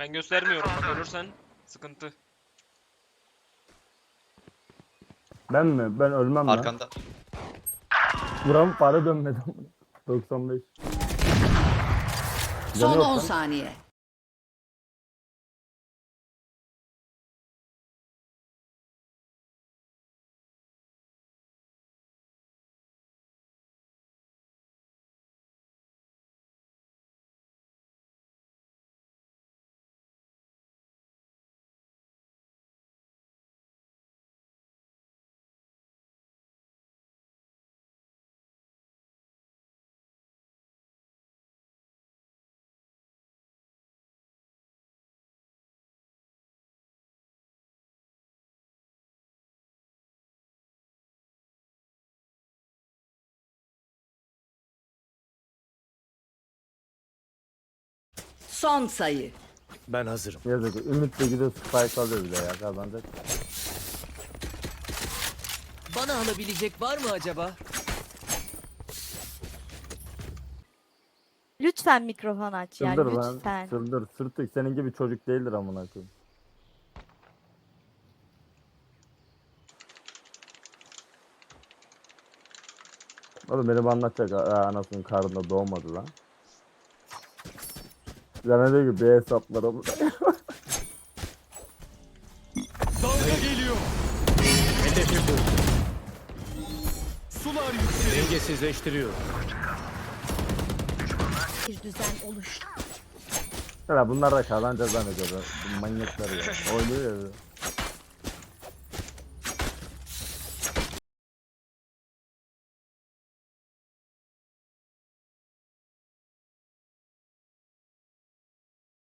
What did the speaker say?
Ben göstermiyorum. Görürsen sıkıntı. Ben mi? Ben ölmem lan. Arkanda. Buram para dönmedi. 95. Canı Son yok 10 lan. saniye. Son sayı. Ben hazırım. Yazık. Ümit de gidiyor spike alıyor bir de ya kazanacak. Bana alabilecek var mı acaba? Lütfen mikrofon aç yani Sıldır lan. lütfen. Sıldır. Sırtık senin gibi çocuk değildir amına koyayım. Oğlum benim anlatacak ha, anasının karnında doğmadı lan. Sana diyor ki bir hesaplar ama. Dalga geliyor. Hedefi bu. Sular yükseliyor. Dengesizleştiriyor. Bir düzen oluş. Ya bunlar da kazanacağız zannediyor. Bu Manyaklar ya. Oynuyor ya.